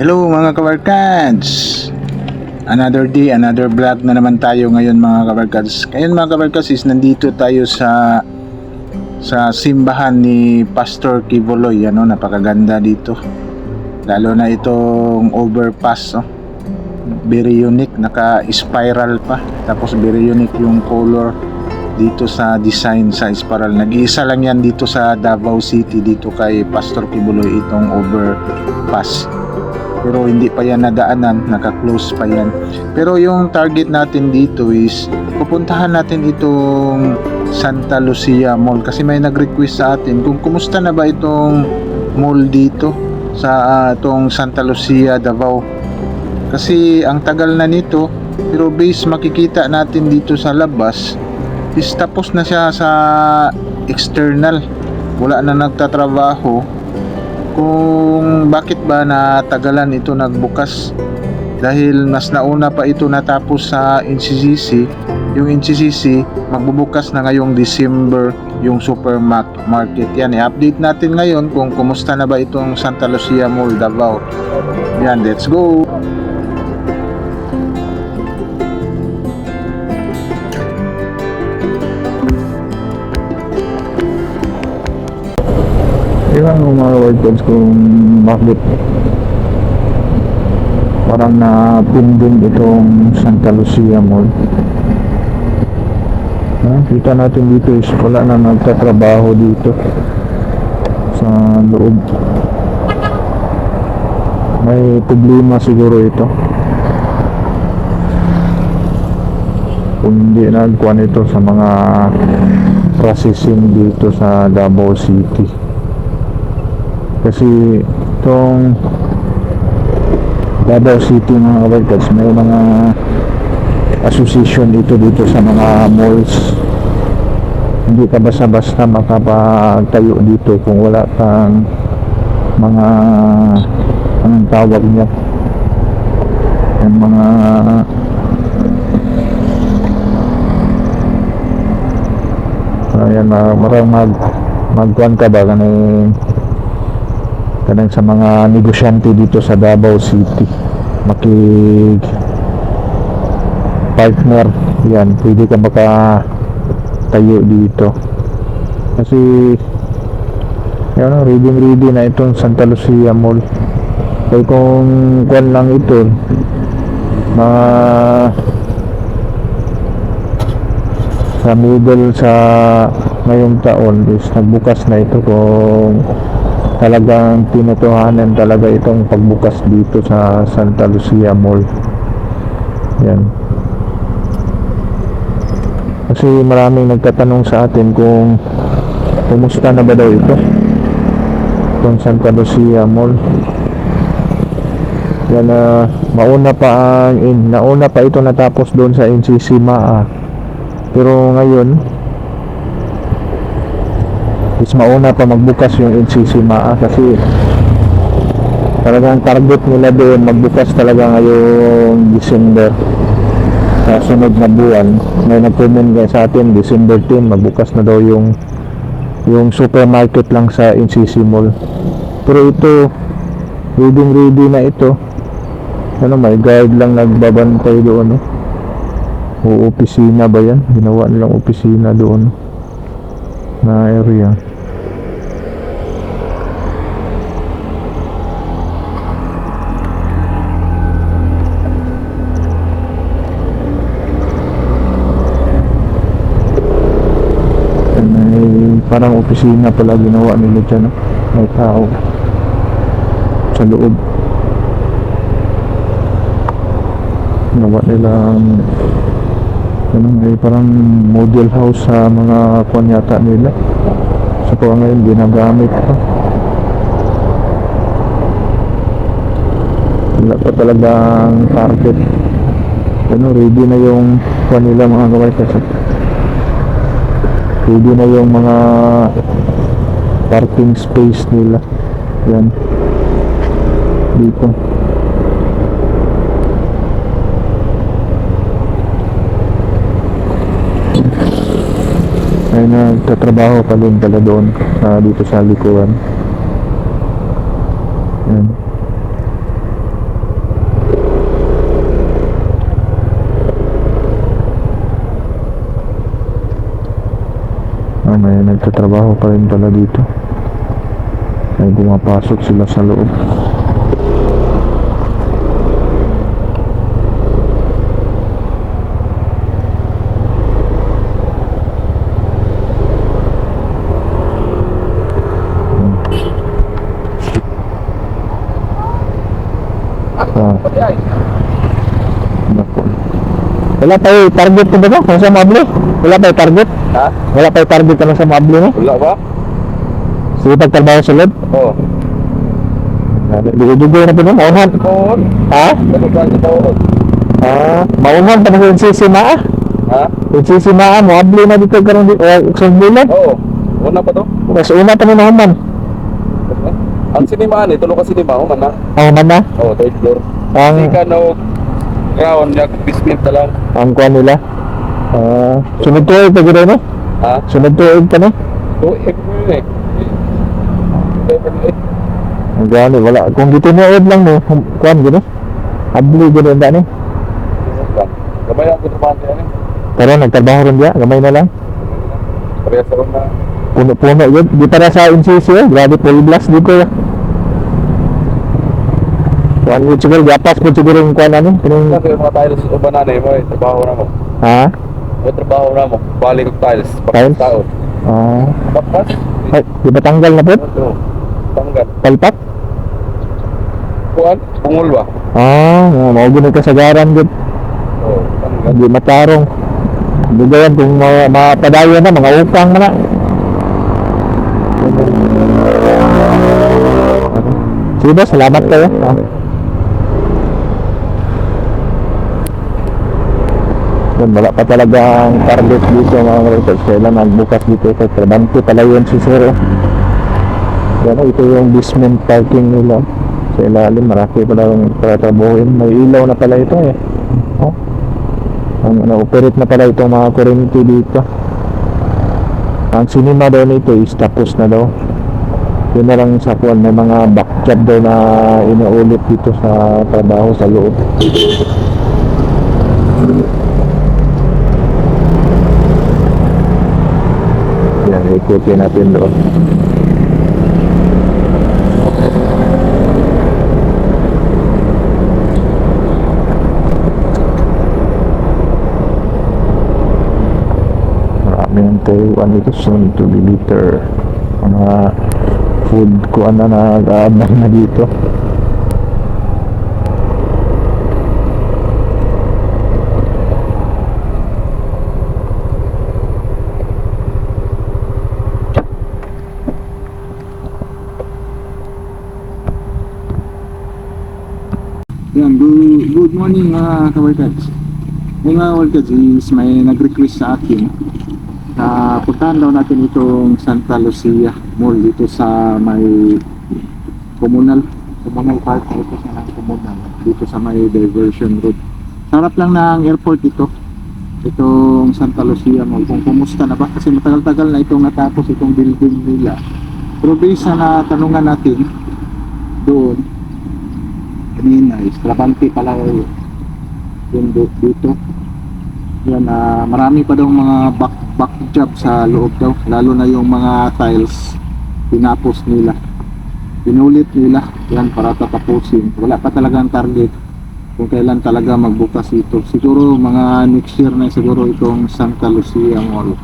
Hello mga kabarkads! Another day, another vlog na naman tayo ngayon mga kabarkads. Ngayon mga kabarkads is nandito tayo sa sa simbahan ni Pastor Kivoloy. Ano, napakaganda dito. Lalo na itong overpass. Oh. Very unique, naka-spiral pa. Tapos very unique yung color dito sa design sa spiral. Nag-iisa lang yan dito sa Davao City dito kay Pastor Kibuloy itong overpass. Pero hindi pa yan nadaanan, naka-close pa yan. Pero yung target natin dito is pupuntahan natin itong Santa Lucia Mall kasi may nag-request sa atin kung kumusta na ba itong mall dito sa ah, itong Santa Lucia Davao. Kasi ang tagal na nito pero base makikita natin dito sa labas is tapos na siya sa external wala na nagtatrabaho kung bakit ba natagalan ito nagbukas? Dahil mas nauna pa ito natapos sa NCCC yung NCCC magbubukas na ngayong December yung supermarket. Yan i-update natin ngayon kung kumusta na ba itong Santa Lucia Mall Davao. Yan let's go Iwan mo mga workers kung bakit parang na-pinding itong Santa Lucia Mall. Ha, kita natin dito is wala na nagtatrabaho dito sa loob. May problema siguro ito. Kung hindi nagkuhan ito sa mga processing dito sa Davao City kasi itong Davao City mga workers may mga association dito dito sa mga malls. Hindi ka basta-basta makapagtayo dito kung wala kang mga anong tawag niya? Yung mga ayan marang mag magkuhan ka ba? Kaning kanang sa mga negosyante dito sa Davao City. Makig partner yan pwede ka maka tayo dito. Kasi yan reading ready na itong Santa Lucia Mall. Kaya kung kwan lang ito mga sa middle sa ngayong taon is nagbukas na ito kung talagang tinutuhanan talaga itong pagbukas dito sa Santa Lucia Mall. Yan. Kasi maraming nagtatanong sa atin kung kumusta na ba daw ito itong Santa Lucia Mall. Yan na mauna pa ang in, nauna pa ito natapos doon sa NCC MAA. Pero ngayon is mauna pa magbukas yung NCC MAA kasi talagang target nila doon magbukas talaga ngayong December. Sa sunod na buwan may nag-comment nga sa atin December 10 magbukas na daw yung yung supermarket lang sa NCC Mall. Pero ito reading ready na ito. Ano may guard lang nagbabantay doon eh. O opisina ba yan? Ginawa nilang opisina doon na area may parang opisina pala ginawa nila dyan no? may tao sa loob. Ginawa nilang ano, may parang model house sa mga kwan nila. Sa so, ngayon ginagamit pa. Wala pa talagang target. Ano, ready na yung kwan nila mga kaway ready na yung mga parking space nila. Yan. Dito. Ay nagtatrabaho pa din pala doon sa dito sa likuran. Yan may nagtatrabaho pa rin pala dito. May pumapasok sila sa loob. Ah. Naku. Wala pa yung target ko ba ba? Kung sa mabli? Wala pa yung target? Ha? Wala pa yung target ano sa mabli mo? Wala ba? Sige pagtrabaho sa loob? Oo. Dugo-dugo na po no? Mauhan. Oo. Ha? Ah, mauhan pa na yung sisimaa. Ha? Yung sisimaa mo, abli na dito karon di o sa bulan. Oo. Una pa to? Mas una pa ni naman. Ang sinima ni, tulo ka sinima, oh, man na. Ang man na, Oo, third floor. ang Sika no ground, yak basement na lang. ang kuan nila. Ah, sunod tuig pa gid no? Ha? Sunod tuig pa no? Oo, every eh. Every Ang gani wala kung dito niya lang no, gid no? Abli gid ang dani. Gamay ang trabaho niya ni. Pero nagtrabaho rin diya, gamay na lang. Parehas sa na. Puno-puno yun. Di para sa NCC eh. Grabe full blast dito ya. Kuan yun siguro, gapas po siguro yung kuan ano. Pinong, Kasi yung mga tiles o banana mo, eh, trabaho na mo. ha? May trabaho na mo. Balik ng tiles. Tiles? Taon. Ah. Tapos? Ay, di ba tanggal na po? Oo. Tanggal. Palpak? Kuan? Bungol ba? Ah, oh, mau gini kasagaran gud. Oo, tanggal. Hindi matarong. Bigayan kung mga, mga padayon na, mga upang na. Sige ba, salamat kayo. Ah. Yun, wala pa talaga ang target dito mga kapatid. Kailan nagbukas dito sa Trabante pala yun si Sir. oh. Yan, oh, ito yung basement parking nila. Sa ilalim, marami pala yung tatrabuhin. May ilaw na pala ito eh. Oh. Ang na-operate na pala itong mga kuryente dito. Ang cinema daw nito is tapos na daw. Yun na lang sa kuwan, may mga back job daw na inaulit dito sa trabaho sa loob. Yan, ikutin natin doon. Marami ng Taiwan ito soon to be later. Mga food ko ano na nag-aabang na dito. Yan, good, good morning mga kawarkads. Yung mga kawarkads is may nag-request sa akin na puntahan daw natin itong Santa Lucia Mall dito sa may communal communal park dito sa ng communal dito sa may diversion road. Sarap lang ng airport ito itong Santa Lucia Mall kung kumusta na ba kasi matagal-tagal na itong natapos itong building nila pero based sa natanungan natin doon kanina is Trabante pala yun dito. Yan ah, marami pa daw mga back, back job sa loob daw lalo na yung mga tiles pinapos nila. Pinulit nila yan para tatapusin. Wala pa talagang target kung kailan talaga magbukas ito. Siguro mga next year na siguro itong Santa Lucia Mall